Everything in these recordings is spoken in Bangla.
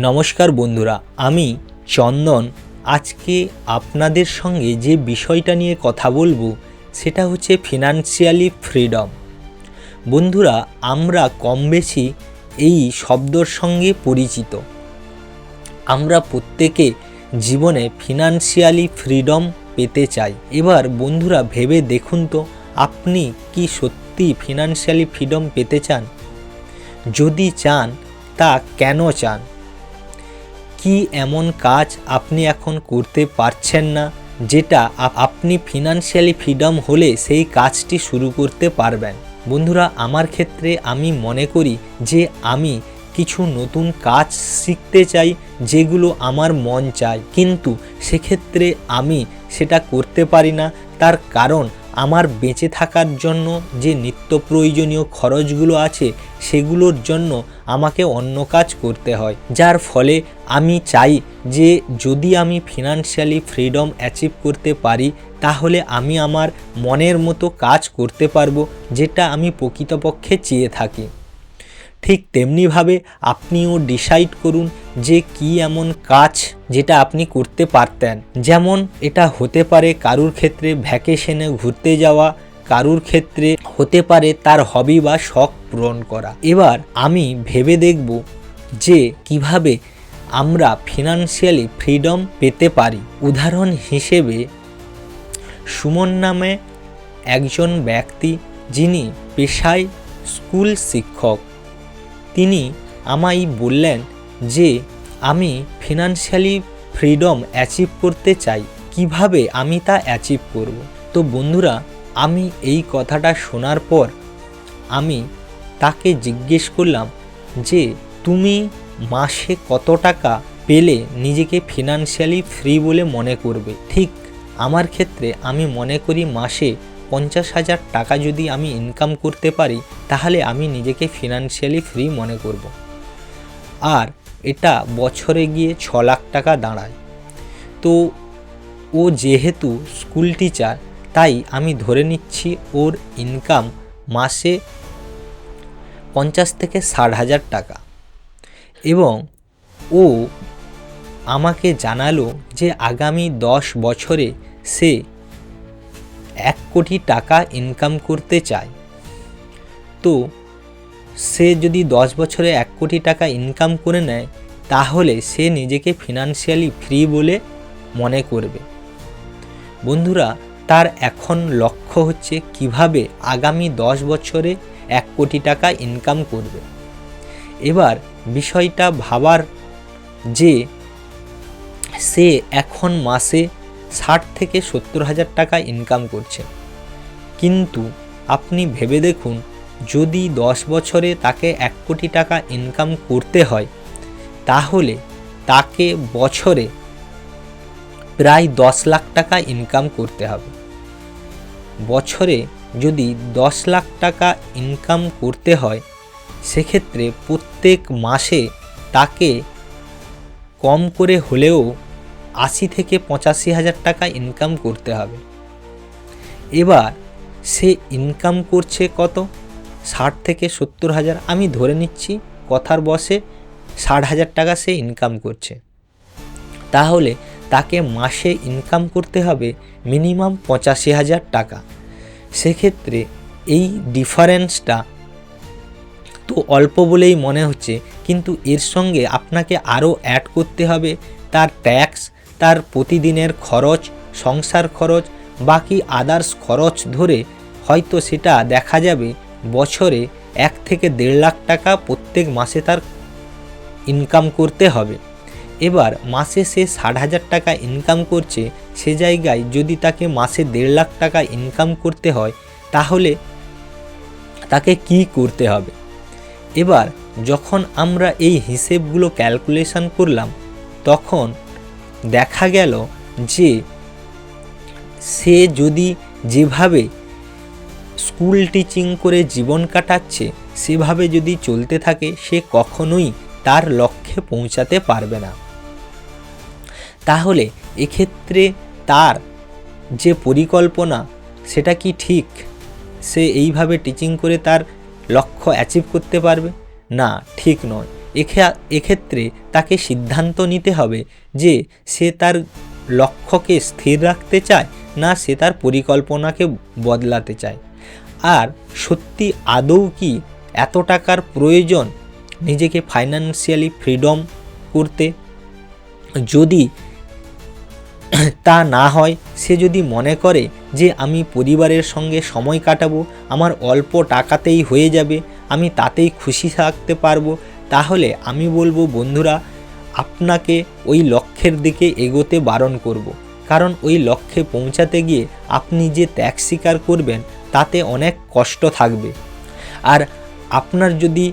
নমস্কার বন্ধুরা, আমি চন্দন। আজকে আপনাদের সঙ্গে যে বিষয়টা নিয়ে কথা বলব, সেটা হচ্ছে ফিনান্সিয়ালি ফ্রিডম বন্ধুরা, আমরা কম বেশি এই শব্দর সঙ্গে পরিচিত। আমরা প্রত্যেকে জীবনে ফিনান্সিয়ালি ফ্রিডম পেতে চাই। এবার বন্ধুরা, ভেবে দেখুন তো, আপনি কি সত্যি ফিনান্সিয়ালি ফ্রিডম পেতে চান? যদি চান, তা কেন চান? কি এমন কাজ আপনি এখন করতে পারছেন না, যেটা আপনি ফিনান্সিয়ালি ফ্রিডম হলে সেই কাজটি শুরু করতে পারবেন? বন্ধুরা, আমার ক্ষেত্রে আমি মনে করি যে আমি কিছু নতুন কাজ শিখতে চাই, যেগুলো আমার মন চায়। কিন্তু সেক্ষেত্রে আমি সেটা করতে পারি না। তার কারণ আমার বেঁচে থাকার জন্য যে নিত্য প্রয়োজনীয় খরচগুলো আছে, সেগুলোর জন্য আমাকে অন্য কাজ করতে হয়। যার ফলে আমি চাই যে যদি আমি ফিনান্সিয়ালি ফ্রিডম অ্যাচিভ করতে পারি, তাহলে আমি আমার মনের মতো কাজ করতে পারব, যেটা আমি প্রকৃতপক্ষে চেয়ে থাকি। ঠিক তেমনিভাবে আপনিও ডিসাইড করুন যে কি এমন কাজ যেটা আপনি করতে পারতেন। যেমন এটা হতে পারে কারুর ক্ষেত্রে ভ্যাকেশনে ঘুরতে যাওয়া, কারুর ক্ষেত্রে হতে পারে তার হবি বা শখ পূরণ করা। এবার আমি ভেবে দেখব যে কীভাবে আমরা ফিনান্সিয়ালি ফ্রিডম পেতে পারি। উদাহরণ হিসেবে, সুমন নামে একজন ব্যক্তি যিনি পেশায় স্কুল শিক্ষক। তিনি আমায় বললেন যে, আমি ফিনান্সিয়ালি ফ্রিডম অ্যাচিভ করতে চাই। কীভাবে আমি তা অ্যাচিভ করব? তো বন্ধুরা, আমি এই কথাটা শোনার পর আমি তাকে জিজ্ঞেস করলাম যে, তুমি মাসে কত টাকা পেলে নিজেকে ফিনান্সিয়ালি ফ্রি বলে মনে করবে? ঠিক আমার ক্ষেত্রে আমি মনে করি মাসে পঞ্চাশ হাজার টাকা যদি আমি ইনকাম করতে পারি তাহলে আমি নিজেকে ফিনান্সিয়ালি ফ্রি মনে করব। আর এটা বছরে গিয়ে ছ লাখ টাকা দাঁড়ায়। তো ও যেহেতু স্কুল টিচার তাই আমি ধরে নিচ্ছি ওর ইনকাম মাসে পঞ্চাশ থেকে ষাট হাজার টাকা। এবং ও আমাকে জানালো যে আগামী দশ বছরে সে এক কোটি টাকা ইনকাম করতে চায়। তো সে যদি দশ বছরে এক কোটি টাকা ইনকাম করে নেয়, তাহলে সে নিজেকে ফিনান্সিয়ালি ফ্রি বলে মনে করবে। বন্ধুরা, তার এখন লক্ষ্য হচ্ছে কীভাবে আগামী দশ বছরে এক কোটি টাকা ইনকাম করবে। এবার বিষয়টা ভাবার যে, সে এখন মাসে ষাট থেকে সত্তর হাজার টাকা ইনকাম করছে। কিন্তু আপনি ভেবে দেখুন যদি দশ বছরে তাকে এক কোটি টাকা ইনকাম করতে হয়, তাহলে তাকে বছরে প্রায় দশ লাখ টাকা ইনকাম করতে হবে। বছরে যদি দশ লাখ টাকা ইনকাম করতে হয়, সেক্ষেত্রে প্রত্যেক মাসে তাকে কম করে হলেও আশি থেকে পঁচাশি হাজার টাকা ইনকাম করতে হবে। এবার সে ইনকাম করছে কত? ষাট থেকে সত্তর হাজার আমি ধরে নিচ্ছি কথার বসে ষাট হাজার টাকা সে ইনকাম করছে। তাহলে তাকে মাসে ইনকাম করতে হবে মিনিমাম পঁচাশি হাজার টাকা। সেক্ষেত্রে এই ডিফারেন্সটা তো অল্প বলেই মনে হচ্ছে, কিন্তু এর সঙ্গে আপনাকে আরও অ্যাড করতে হবে তার ট্যাক্স তার প্রতিদিনের খরচ, সংসার খরচ, বাকি আদার্স খরচ ধরে হয়তো সেটা দেখা যাবে বছরে এক থেকে দেড় লাখ টাকা প্রত্যেক মাসে তার ইনকাম করতে হবে। এবার মাসে সে ষাট হাজার টাকা ইনকাম করছে, সে জায়গায় যদি তাকে মাসে দেড় লাখ টাকা ইনকাম করতে হয়, তাহলে তাকে কি করতে হবে? এবার যখন আমরা এই হিসেবগুলো ক্যালকুলেশন করলাম, তখন দেখা গেল যে সে যদি যেভাবে স্কুল টিচিং করে জীবন কাটাচ্ছে, সেভাবে যদি চলতে থাকে, সে কখনোই তার লক্ষ্যে পৌঁছাতে পারবে না। তাহলে এক্ষেত্রে তার যে পরিকল্পনা, সেটা কি ঠিক? সে এইভাবে টিচিং করে তার লক্ষ্য অ্যাচিভ করতে পারবে? না, ঠিক নয়। এক্ষেত্রে তাকে সিদ্ধান্ত নিতে হবে যে সে তার লক্ষ্যকে স্থির রাখতে চায় না সে তার পরিকল্পনাকে বদলাতে চায়। আর সত্যি আদৌ কি এত টাকার প্রয়োজন নিজেকে ফাইন্যান্সিয়ালি ফ্রিডম করতে যদি তা না হয়, সে যদি মনে করে যে আমি পরিবারের সঙ্গে সময় কাটাবো, আমার অল্প টাকাতেই হয়ে যাবে, আমি তাতেই খুশি থাকতে পারব, তাহলে আমি বলব, বন্ধুরা, আপনাকে ওই লক্ষ্যের দিকে এগোতে বারণ করব। কারণ ওই লক্ষ্যে পৌঁছাতে গিয়ে আপনি যে ত্যাগ স্বীকার করবেন তাতে অনেক কষ্ট থাকবে। আর আপনার যদি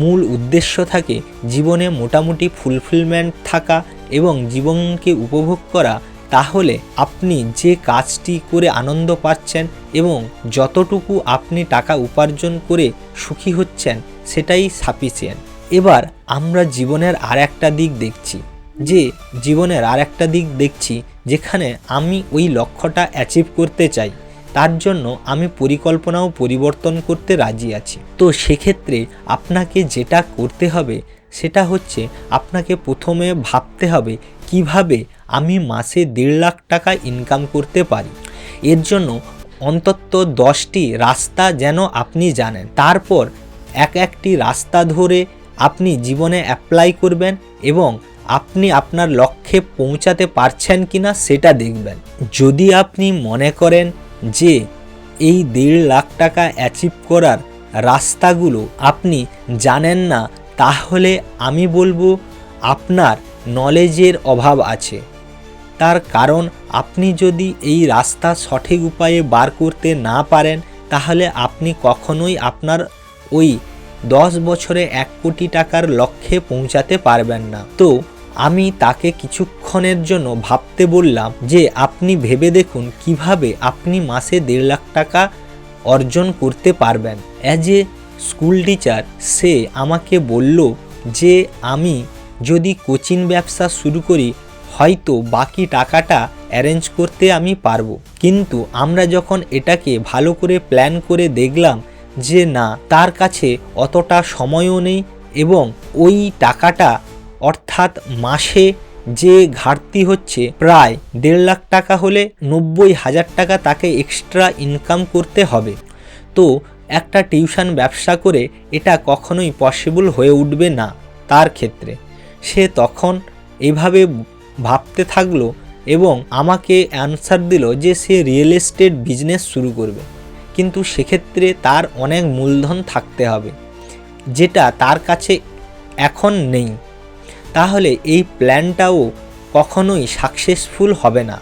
মূল উদ্দেশ্য থাকে জীবনে মোটামুটি ফুলফিলমেন্ট থাকা এবং জীবনকে উপভোগ করা, তাহলে আপনি যে কাজটি করে আনন্দ পাচ্ছেন এবং যতটুকু আপনি টাকা উপার্জন করে সুখী হচ্ছেন, সেটাই সাফিসিয়েন্ট এবার আমরা জীবনের আর একটা দিক দেখছি, যে জীবনের আর একটা দিক দেখছি, যেখানে আমি ওই লক্ষ্যটা অ্যাচিভ করতে চাই। তার জন্য আমি পরিকল্পনাও পরিবর্তন করতে রাজি আছি। তো সেক্ষেত্রে আপনাকে যেটা করতে হবে, সেটা হচ্ছে আপনাকে প্রথমে ভাবতে হবে, কীভাবে আমি মাসে দেড় লাখ টাকা ইনকাম করতে পারি। এর জন্য অন্তত দশটি রাস্তা যেন আপনি জানেন। তারপর এক একটি রাস্তা ধরে আপনি জীবনে অ্যাপ্লাই করবেন এবং আপনি আপনার লক্ষ্যে পৌঁছাতে পারছেন কিনা সেটা দেখবেন। যদি আপনি মনে করেন যে এই দেড় লাখ টাকা অ্যাচিভ করার রাস্তাগুলো আপনি জানেন না, তাহলে আমি বলব আপনার নলেজের অভাব আছে। তার কারণ, আপনি যদি এই রাস্তা সঠিক উপায়ে বার করতে না পারেন, তাহলে আপনি কখনোই আপনার ওই দশ বছরে এক কোটি টাকার লক্ষ্যে পৌঁছাতে পারবেন না। তো আমি তাকে কিছুক্ষণের জন্য ভাবতে বললাম যে আপনি ভেবে দেখুন কীভাবে আপনি মাসে দেড় লাখ টাকা অর্জন করতে পারবেন। অ্যাজ এ স্কুল টিচার সে আমাকে বলল যে আমি যদি কোচিং ব্যবসা শুরু করি, হয়তো বাকি টাকাটা অ্যারেঞ্জ করতে আমি পারব। কিন্তু আমরা যখন এটাকে ভালো করে প্ল্যান করে দেখলাম যে না, তার কাছে অতটা সময়ও নেই এবং ওই টাকাটা অর্থাৎ মাসে যে ঘাটতি হচ্ছে, প্রায় দেড় লাখ টাকা হলে নব্বই হাজার টাকা তাকে এক্সট্রা ইনকাম করতে হবে। তো একটা টিউশন ব্যবসা করে এটা কখনোই পসিবল হয়ে উঠবে না তার ক্ষেত্রে। সে তখন এইভাবে ভাবতে থাকল এবং আমাকে অ্যান্সার দিল যে সে রিয়েল এস্টেট বিজনেস শুরু করবে। কিন্তু সেক্ষেত্রে তার অনেক মূলধন থাকতে হবে, যেটা তার কাছে এখন নেই। তাহলে এই প্ল্যানটাও কখনোই সাকসেসফুল হবে না।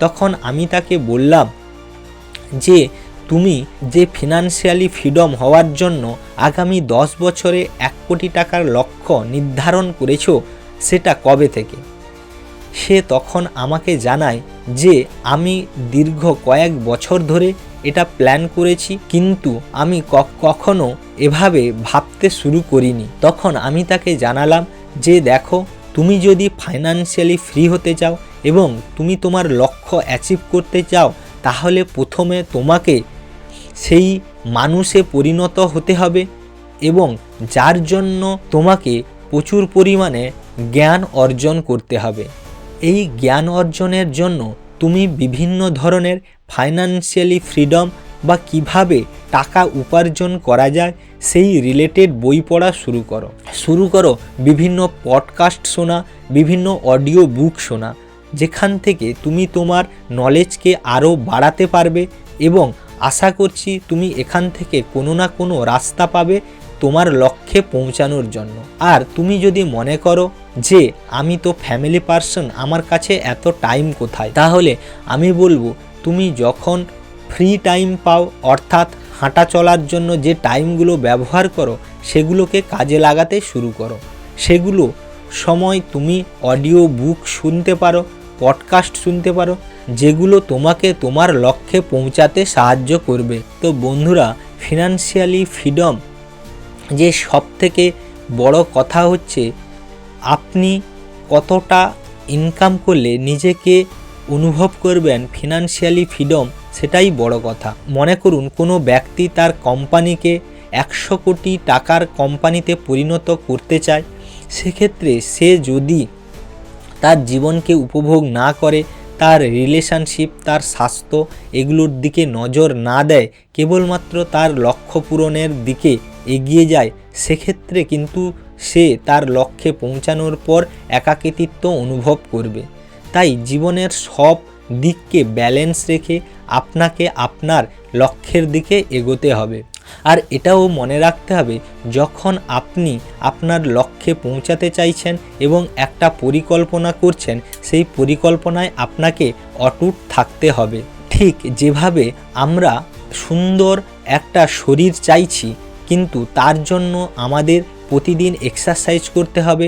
তখন আমি তাকে বললাম যে, তুমি যে ফিনান্সিয়ালি ফ্রিডম হওয়ার জন্য আগামী দশ বছরে এক কোটি টাকার লক্ষ্য নির্ধারণ করেছ, সেটা কবে থেকে? সে তখন আমাকে জানায় যে, আমি দীর্ঘ কয়েক বছর ধরে এটা প্ল্যান করেছি, কিন্তু আমি কখনো এভাবে ভাবতে শুরু করিনি। তখন আমি তাকে জানালাম যে দেখো, তুমি যদি ফাইনান্সিয়ালি ফ্রি হতে চাও এবং তুমি তোমার লক্ষ্য অ্যাচিভ করতে চাও, তাহলে প্রথমে তোমাকে সেই মানুষে পরিণত হতে হবে এবং যার জন্য তোমাকে প্রচুর পরিমাণে জ্ঞান অর্জন করতে হবে। এই জ্ঞান অর্জনের জন্য তুমি বিভিন্ন ধরনের ফাইনান্সিয়ালি ফ্রিডম বা কীভাবে টাকা উপার্জন করা যায়, সেই রিলেটেড বই পড়া শুরু করো। শুরু করো বিভিন্ন পডকাস্ট শোনা, বিভিন্ন অডিও বুক শোনা, যেখান থেকে তুমি তোমার নলেজকে আরও বাড়াতে পারবে এবং আশা করছি তুমি এখান থেকে কোনো না কোনো রাস্তা পাবে তোমার লক্ষ্যে পৌঁছানোর জন্য। আর তুমি যদি মনে করো যে আমি তো ফ্যামিলি পার্সন আমার কাছে এত টাইম কোথায়, তাহলে আমি বলব তুমি যখন ফ্রি টাইম পাও, অর্থাৎ হাঁটা চলার জন্য যে টাইমগুলো ব্যবহার করো, সেগুলোকে কাজে লাগাতে শুরু করো। সেগুলো সময় তুমি অডিও বুক শুনতে পারো, পডকাস্ট শুনতে পারো, যেগুলো তোমাকে তোমার লক্ষ্যে পৌঁছাতে সাহায্য করবে। তো বন্ধুরা ফিনান্সিয়ালি ফ্রিডম যে সব থেকে বড় কথা হচ্ছে, আপনি কতটা ইনকাম করলে নিজেকে অনুভব করবেন ফিনান্সিয়ালি ফ্রিডম সেটাই বড় কথা। মনে করুন, কোনো ব্যক্তি তার কোম্পানিকে একশো কোটি টাকার কোম্পানিতে পরিণত করতে চায়, সেক্ষেত্রে সে যদি তার জীবনকে উপভোগ না করে, তার রিলেশনশিপ তার স্বাস্থ্য এগুলোর দিকে নজর না দেয়, কেবলমাত্র তার লক্ষ্য পূরণের দিকে এগিয়ে যায়, সেক্ষেত্রে কিন্তু সে তার লক্ষ্যে পৌঁছানোর পর একাকিত্ব অনুভব করবে। তাই জীবনের সব দিককে ব্যালেন্স রেখে আপনাকে আপনার লক্ষ্যের দিকে এগোতে হবে। আর এটাও মনে রাখতে হবে, যখন আপনি আপনার লক্ষ্যে পৌঁছাতে চাইছেন এবং একটা পরিকল্পনা করছেন, সেই পরিকল্পনায় আপনাকে অটুট থাকতে হবে। ঠিক যেভাবে আমরা সুন্দর একটা শরীর চাইছি, কিন্তু তার জন্য আমাদের প্রতিদিন এক্সারসাইজ করতে হবে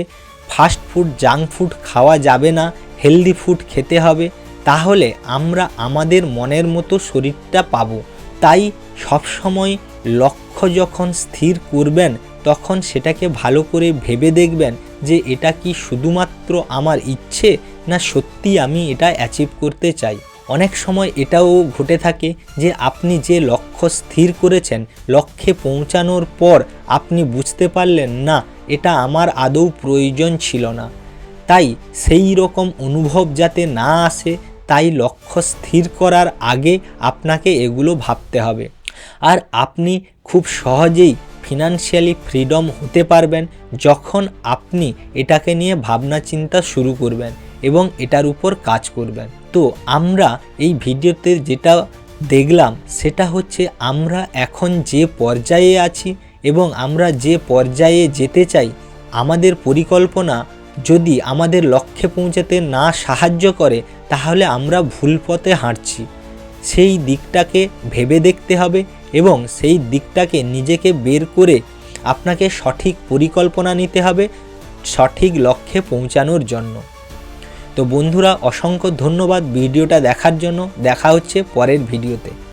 ফাস্ট ফুড জাঙ্ক ফুড খাওয়া যাবে না হেলদি ফুড খেতে হবে তাহলে আমরা আমাদের মনের মতো শরীরটা পাবো। তাই সবসময় লক্ষ্য যখন স্থির করবেন, তখন সেটাকে ভালো করে ভেবে দেখবেন যে এটা কি শুধুমাত্র আমার ইচ্ছে না সত্যি আমি এটা অ্যাচিভ করতে চাই। অনেক সময় এটাও ঘটে থাকে যে আপনি যে লক্ষ্য স্থির করেছেন, লক্ষ্যে পৌঁছানোর পর আপনি বুঝতে পারলেন না, এটা আমার আদৌ প্রয়োজন ছিল না। তাই সেই রকম অনুভব যাতে না আসে তাই লক্ষ্য স্থির করার আগে আপনাকে এগুলো ভাবতে হবে। আর আপনি খুব সহজেই ফিনান্সিয়ালি ফ্রিডম হতে পারবেন যখন আপনি এটাকে নিয়ে ভাবনা চিন্তা শুরু করবেন এবং এটার উপর কাজ করবেন। তো আমরা এই ভিডিওতে যেটা দেখলাম সেটা হচ্ছে আমরা এখন যে পর্যায়ে আছি এবং আমরা যে পর্যায়ে যেতে চাই, আমাদের পরিকল্পনা যদি আমাদের লক্ষ্যে পৌঁছাতে না সাহায্য করে তাহলে আমরা ভুল পথে হাঁটছি। সেই দিকটাকে ভেবে দেখতে হবে এবং সেই দিকটাকে নিজেকে বের করে আপনাকে সঠিক পরিকল্পনা নিতে হবে, সঠিক লক্ষ্যে পৌঁছানোর জন্য। তো বন্ধুরা, অসংখ্য ধন্যবাদ ভিডিওটা দেখার জন্য। দেখা হচ্ছে পরের ভিডিওতে।